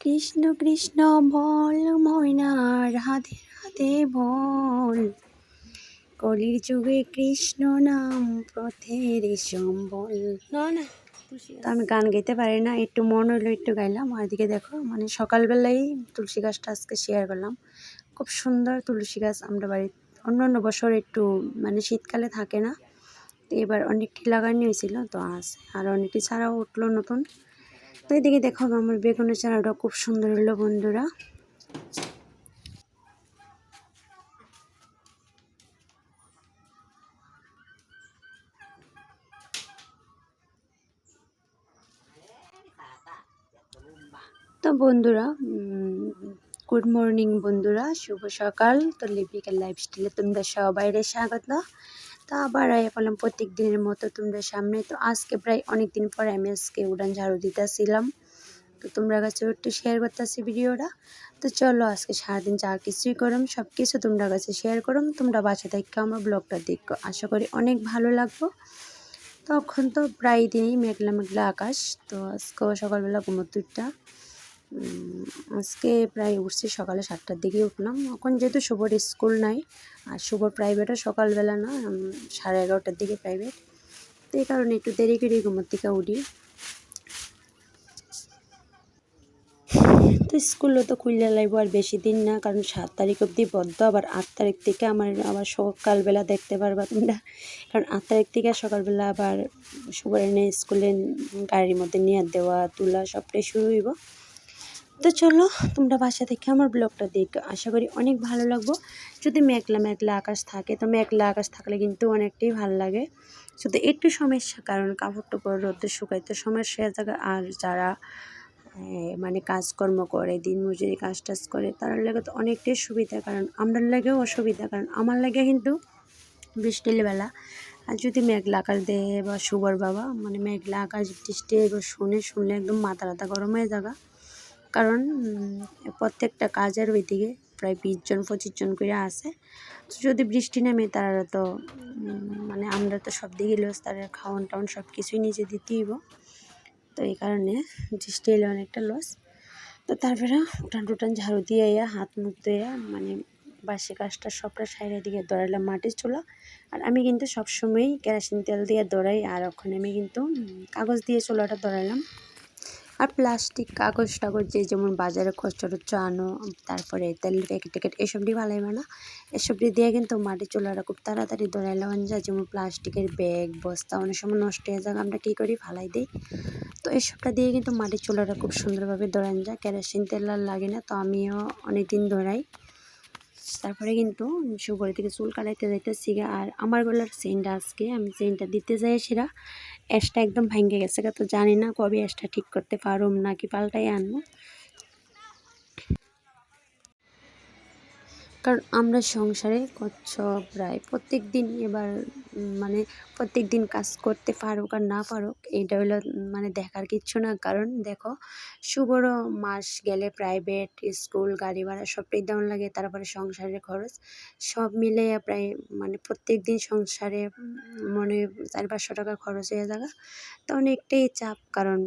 কৃষ্ণ কৃষ্ণ বল ময়নার রাধে রাধে বল। কলির যুগে কৃষ্ণ নাম পথের সম্বল। না না তো আমি গান গাইতে পারি না একটু মন হলো একটু গাইলাম আর এদিকে দেখো মানে সকালবেলাই তুলসী গাছটা আজকে শেয়ার করলাম। খুব সুন্দর তুলসী গাছ আমরা বাড়ি অন্য অন্য বছর একটু মানে শীতকালে থাকে না। তো এবার অনেকটি লাগানো হয়েছিল তো আছে আর অনেকটি ছাড়াও উঠল নতুন। এদিকে দেখো আমার বেগুনের চারাটা খুব সুন্দর হলো বন্ধুরা। তো বন্ধুরা গুড মর্নিং বন্ধুরা, শুভ সকাল। তো লিপিকার লাইফস্টাইলে তোমরা সবাইরে স্বাগত। তো আবার আয়া বললাম প্রত্যেক দিনের মতো তোমরা সামনে। তো আজকে প্রায় অনেক দিন পর আমি আজকে উড়ান ঝাড়ু দিতেছিলাম। তো তোমরা কাছে একটু শেয়ার করতেছি ভিডিওটা। তো চলো আজকে সারাদিন যা কিছুই করম সব কিছু তোমরা কাছে শেয়ার করম। তোমরা বাসা থেকে আমার ব্লগটা দেখো। আশা করি অনেক ভালো লাগবো। তখন তো প্রায় দিনই মেঘলা মেঘলা আকাশ। তো আজকেও সকালবেলা ঘুমোতুরটা আজকে প্রায় উঠছি সকালে সাতটার দিকে উঠলাম। এখন যেহেতু শুভর স্কুল নাই, আর শুভর প্রাইভেটও সকালবেলা না সাড়ে এগারোটার দিকে প্রাইভেট তো এই কারণে একটু দেরি করে ঘুমোর থেকে উঠি। তো স্কুলও তো খুললে লাগবো আর বেশি দিন না, কারণ সাত তারিখ অবধি বদ্ধ, আবার আট তারিখ থেকে আমার, আবার সকালবেলা দেখতে পারবা তোমরা। কারণ আট তারিখ থেকে সকালবেলা আবার এনে স্কুলে গাড়ির মধ্যে নিয়ে দেওয়া, তোলা সবটাই শুরু হইব। তো চলো তোমরা বাসা থেকে আমার ব্লগটা দেখো। আশা করি অনেক ভালো লাগবো। যদি মেঘলা মেঘলা আকাশ থাকে, তো মেঘলা আকাশ থাকলে কিন্তু অনেকটাই ভালো লাগে। শুধু একটু সমস্যা, কারণ কাপড় টাপড় রোদে শুকাইতে সমস্যা জায়গা, আর যারা মানে কাজকর্ম করে দিন মজুরি কাজ টাজ করে তার লাগে তো অনেকটাই সুবিধা, কারণ আমার লাগেও অসুবিধা, কারণ আমার লাগে কিন্তু বৃষ্টির বেলা। আর যদি মেঘলা আকাশ দেয় বা সুবর বাবা মানে মেঘলা আকাশ বৃষ্টি এবার শুনে শুনলে একদম মাথা রাতা গরম হয়ে যাগা কারণ প্রত্যেকটা কাজের ওইদিকে প্রায় বিশ জন, পঁচিশ জন করে আসে। যদি বৃষ্টি নামে তারা তো মানে আমরা তো সব দিকে লস, তাদের খাওয়ান টাওয়ান সব কিছুই নিজে দিতেই তো এই কারণে বৃষ্টি এলে অনেকটা লস। তো তারপরে উঠান টুটান ঝাড়ু দিয়ে হাত মুখ দিয়ে মানে বাসি কাজটা সবটা সাইডের দিকে দৌড়াইলাম মাটির চুলা। আর আমি কিন্তু সবসময়ই কেরাসিন তেল দিয়ে দৌড়াই, আর ওখানে আমি কিন্তু কাগজ দিয়ে চুলাটা দৌড়াইলাম। আর প্লাস্টিক, কাগজ টাগজ যে যেমন বাজারে খরচা চানো আনো, তারপরে তেলের প্যাকেট ট্যাকেট এসব দিয়ে ভালো না এসব দিয়ে কিন্তু মাটি চুলাটা খুব তাড়াতাড়ি দৌড়াইলাম যায়। যেমন প্লাস্টিকের ব্যাগ, বস্তা, অনেক সময় নষ্ট হয়ে যাক, আমরা কী করি? ভালাই দিই। তো এসবটা দিয়ে কিন্তু মাটির চুলাটা খুব সুন্দরভাবে দৌড়ান যায়। কেরোসিন তেল আর লাগে না, তো আমিও অনেক দিন দৌড়াই তারপরে কিন্তু সুগড়ি থেকে চুল কাটাইতে যাইতেছি আর আমার গলার সেন্টটা আজকে আমি সেন্টটা দিতে যাই সেরা অ্যাশটা একদম ভেঙে গেছে তো জানি না কবে অ্যাশটা ঠিক করতে পারুম নাকি পাল্টাই আনব। কারণ আমরা সংসারে কচ্ছ প্রায় প্রত্যেক দিন এবার মানে প্রত্যেক দিন কাজ করতে পারুক আর না পারুক, এটা হলো মানে দেখার কিচ্ছু না। কারণ দেখো শুভরও মাস গেলে প্রাইভেট স্কুল গাড়ি ভাড়া সবটাই দাম লাগে, তারপরে সংসারের খরচ সব মিলে প্রায় মানে প্রত্যেক দিন সংসারে মনে চার পাঁচশো টাকা খরচ হয়ে যাবে তো অনেকটাই চাপ। কারণ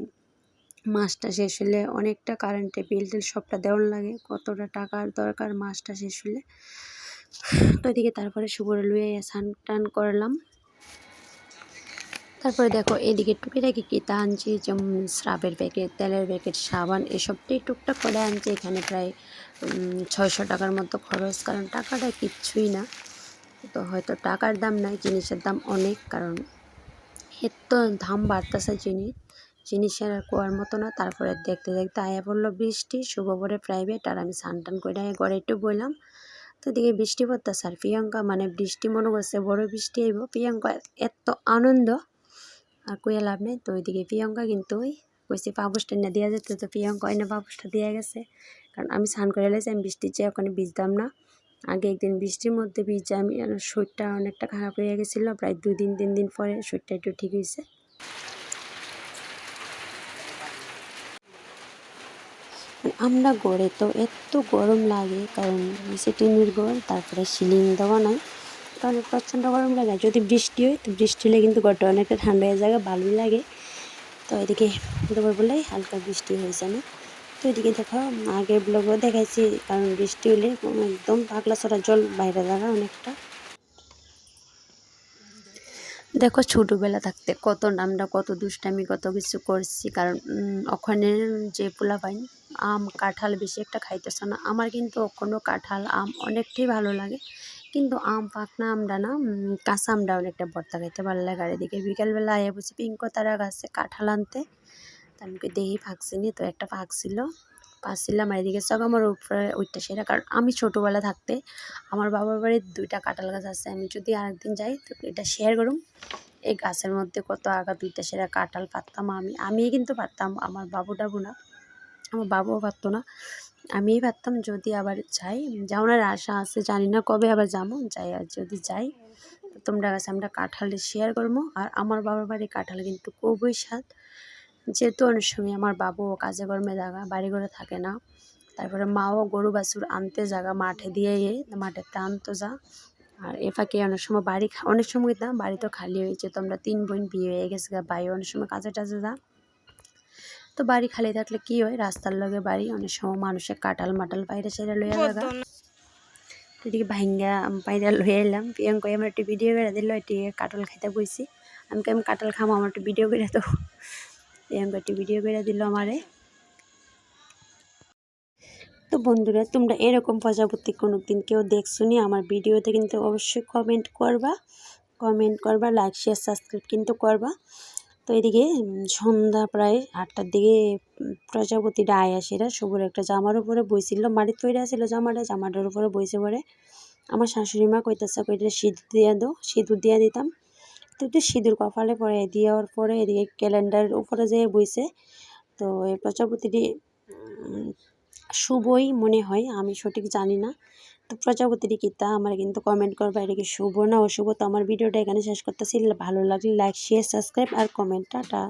মাসটা শেষ হলে অনেকটা কারেন্টের বিল টিল সবটা দেওয়ার লাগে, কতটা টাকার দরকার মাসটা শেষ হলে। তো এদিকে তারপরে শুভরে লুয়ে স্নান টান করলাম। তারপরে দেখো এদিকে টুকিটাকি কিতা আনছি, যেমন স্রাবের প্যাকেট তেলের প্যাকেট সাবান, এসবটাই টুকটাক করে আনছি। এখানে প্রায় ছয়শো টাকার মতো খরচ, কারণ টাকাটা কিচ্ছুই না। তো হয়তো টাকার দাম নাই, জিনিসের দাম অনেক, কারণ এর তো দাম বাড়তেছে জিনিস। জিনিসের আর কোয়ার মতো না, তারপরে দেখতে দেখতে আয়া পড়ল বৃষ্টি শুভ পরে প্রাইভেট আর আমি স্নান টান করে ঘরে একটু বললাম তো দিকে বৃষ্টি পড়তেছে আর প্রিয়াঙ্কা মানে বৃষ্টি মনে করছে বড় বৃষ্টি আইব প্রিয়াঙ্কা এত আনন্দ আর কইয়া লাভ নেই। তো ওইদিকে প্রিয়াঙ্কা কিন্তু ওই কইছে পাবুসটা না দেওয়া যেত, তো প্রিয়াঙ্কা না পাবুসটা দেওয়া গেছে। কারণ আমি স্নান করে এলেছি আমি বৃষ্টির চেয়ে ওখানে ভিজতাম না। আগে একদিন বৃষ্টির মধ্যে ভিজে আমি শরীরটা অনেকটা খারাপ হয়ে গেছিল, প্রায় দুই দিন, তিন দিন পরে শরীরটা একটু ঠিক হয়েছে আমরা গড়ে, তো এত গরম লাগে, কারণ নিচে টিনের গড় তারপরে সিলিং দেওয়া নাই। কারণ প্রচণ্ড গরম লাগে, যদি বৃষ্টি হয়, তো বৃষ্টি হলে কিন্তু গড়টা অনেকটা ঠান্ডা হয়ে যায় ভালোই লাগে। তো এদিকে দুপুর বলে হালকা বৃষ্টি হয়েছে না। তো এদিকে দেখো, আগের ব্লগও দেখাইছি, কারণ বৃষ্টি হলে একদম পাগলা ছড়া জল বাইরে দাঁড়া অনেকটা। দেখো ছোটোবেলা থাকতে কত নামটা কত দুষ্টামি, কত কিছু করছি, কারণ ওখানে যে পোলা পাইন আম, কাঁঠাল বেশি একটা খাইতেছে না। আমার কিন্তু ওখানেও কাঁঠাল, আম অনেকটাই ভালো লাগে। কিন্তু আম পাকনা আমটা না কাঁচা আমটা অনেকটা ভর্তা খাইতে ভালো লাগে। আর এদিকে বিকালবেলা আয়া বসে পিঙ্ক তারা গাছে কাঁঠাল আনতে। আমি দেখি ফাঁকছিনি তো, একটা ফাঁকছিল পাচ্ছিলাম আর এদিকে সব আমার উপরে ওইটা সেটা কারণ আমি ছোটোবেলা থাকতে আমার বাবার বাড়ির দুইটা কাঁঠাল গাছ আছে। আমি যদি আরেকদিন যাই, তো এটা শেয়ার করুম। এই গাছের মধ্যে কত আগা দুইটা সেরা কাঁঠাল পারতাম আমি। আমিই কিন্তু পারতাম, আমার বাবু টাবু না। আমার বাবুও পারতো না। আমিই পারতাম যদি আবার যাই। যাওয়ার আশা আছে, জানি না কবে আবার যাব। যাই, আর যদি যাই তোমরা কাছে আমরা কাঁঠালে শেয়ার করব। আর আমার বাবার বাড়ির কাঁঠাল কিন্তু খুবই স্বাদ যেহেতু অনেক সময় আমার বাবু কাজে কর্মে জায়গা বাড়ি ঘরে থাকে না। তারপরে মাও গরু, বাছুর আনতে জায়গা মাঠে দিয়ে মাঠেতে আনতো যা। আর এ ফাঁকে অনেক সময় বাড়ি অনেক সময় না, বাড়ি তো খালি হয়েছে। তো আমরা তিন বোন বিয়ে হয়ে গেছে ভাই অনেক সময় কাজে টাজে যা। তো বাড়ি খালি থাকলে কি হয়? রাস্তার লগে বাড়ি অনেক সময় মানুষের কাটাল মাটাল বাইরে সেরে লইয়া লাগা এদিকে ভাইঙ্গা বাইরে লইয়া এলাম। প্রিয়ঙ্কা আমার একটু ভিডিও করে দিল এটি কাটল খাইতে বইছি। আমি কেমন কাটল খামো আমার একটু ভিডিও করে তো প্রিয়ঙ্কা একটু ভিডিও করে দিল আমারে। তো বন্ধুরা তোমরা এরকম প্রজাপতি কোনো দিন কেউ দেখছ নি আমার ভিডিওতে কিন্তু অবশ্যই কমেন্ট করবা। কমেন্ট করবা লাইক শেয়ার সাবস্ক্রাইব কিন্তু করবা। তো এদিকে সন্ধ্যা প্রায় আটটার দিকে প্রজাপতিটা আয় আসেরা সবুর একটা জামার উপরে বইছিল, মাটির তৈরি ছিল জামাটা, জামাটার উপরে বইছে পরে। আমার শাশুড়ি মা কইতেছে কইটা সিঁদুর দিয়ে দো সিঁদুর দিয়ে দিতাম। তো একটু সিঁদুর কপালে পরে, দেওয়ার পরে এদিকে ক্যালেন্ডারের উপরে যেয়ে বইছে। তো এই প্রজাপতিটি শুভই মনে হয়, আমি সঠিক জানি না। তো প্রজাপতির কিতা, আমার কিন্তু কমেন্ট করবা, এটা কি শুভ না অশুভ? তো আমার ভিডিওটা এখানে শেষ করতেছি। ভালো লাগলে লাইক শেয়ার সাবস্ক্রাইব আর কমেন্ট টাটা।